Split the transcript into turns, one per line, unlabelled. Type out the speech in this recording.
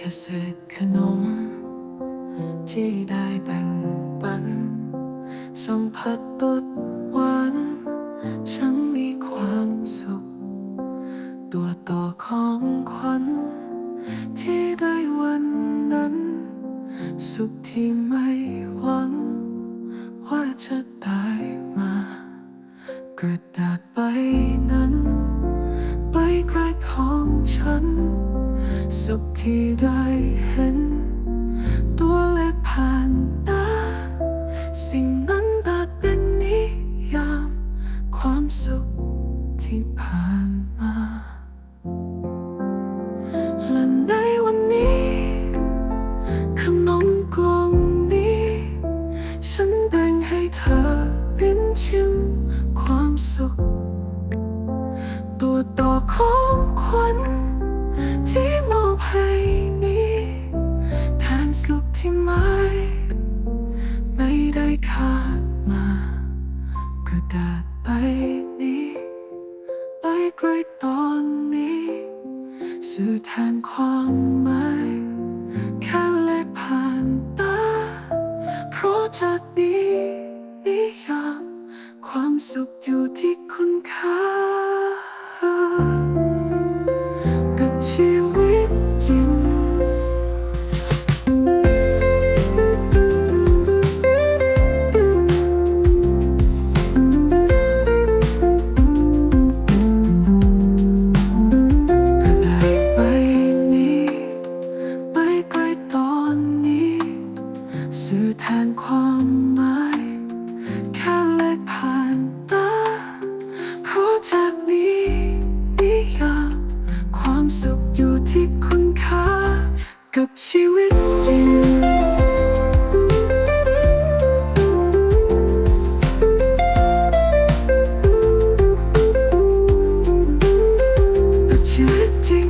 แค่เศษขนม ที่ได้แบ่งปัน สัมผัสตดหวานฉันมีความสุข ตัวต่อของขวัญที่ได้วันนั้น สุขที่ไม่หวัง ว่าจะได้มากระดาษใบ สุขที่ได้เห็น ตัวเล็กผ่านตา สิ่งนั้นอาจเป็นนิยาม ความสุขที่ผ่านมาและในวันนี้ขนมกล่องนี้ ฉันแบ่งให้เธอลิ้นชิมความสุข ตัวต่อของขวัญ สื่อแทนความหมาย แค่เลขผ่านตาเพราะจากนี้ สุขอยู่ที่คุณค่ากับชีวิตจริงชีวิตจริง